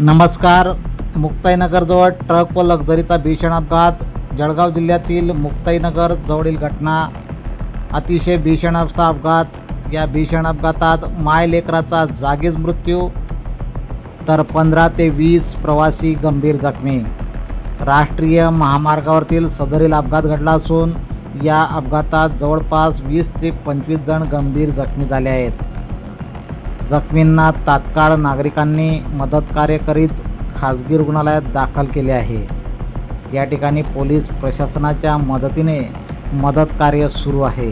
नमस्कार. मुक्ताईनगरजवळ ट्रक व लक्झरीचा भीषण अपघात. जळगाव जिल्ह्यातील मुक्ताईनगर जवळील घटना अतिशय भीषण असा अपघात. या भीषण अपघातात माय लेकराचा जागीच मृत्यू तर पंधरा ते वीस प्रवासी गंभीर जखमी. राष्ट्रीय महामार्गावरील सदरील अपघात घडला असून या अपघातात जवळपास वीस ते पंचवीस जण गंभीर जखमी झाले आहेत. जखमींना तात्काळ नागरिकांनी मदतकार्य करीत खाजगी रुग्णालयात दाखल केले आहे. या ठिकाणी पोलीस प्रशासनाच्या मदतीने मदतकार्य सुरू आहे.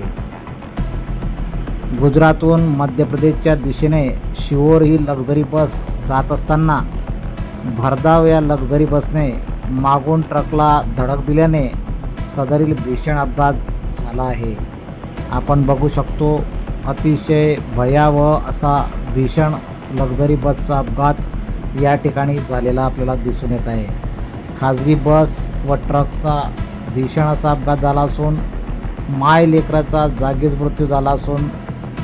गुजरातहून मध्य प्रदेशच्या दिशेने शिवोर ही लक्झरी बस जात असताना भरधाव या लक्झरी बसने मागून ट्रकला धडक दिल्याने सदरील भीषण अपघात झाला आहे. आपण बघू शकतो अतिशय भयावह असा भीषण लक्झरी बसचा अपघात या ठिकाणी झालेला आपल्याला दिसून येत आहे. खाजगी बस व ट्रकचा भीषण असा अपघात झाला असून माय लेकराचा जागीच मृत्यू झाला असून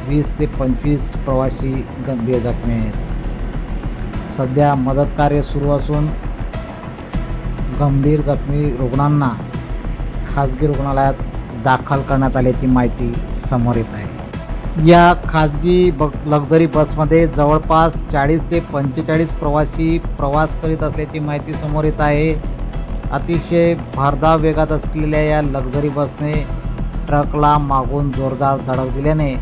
वीस ते पंचवीस प्रवासी गंभीर जखमी आहेत. सध्या मदत कार्य सुरू असून गंभीर जखमी रुग्णांना खाजगी रुग्णालयात दाखल करण्यात आल्याची माहिती समोर येत आहे. या खाजगी ब लक्झरी बसमध्ये जवळपास चाळीस ते पंचेचाळीस प्रवासी प्रवास करीत असल्याची माहिती समोर येत आहे. अतिशय भारधाव वेगात असलेल्या या लक्झरी बसने ट्रकला मागून जोरदार धडक दिल्याने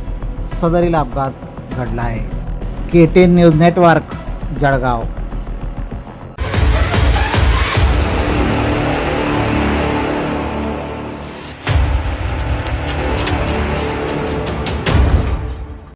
सदरील अपघात घडला आहे. K T news network Jalgaon.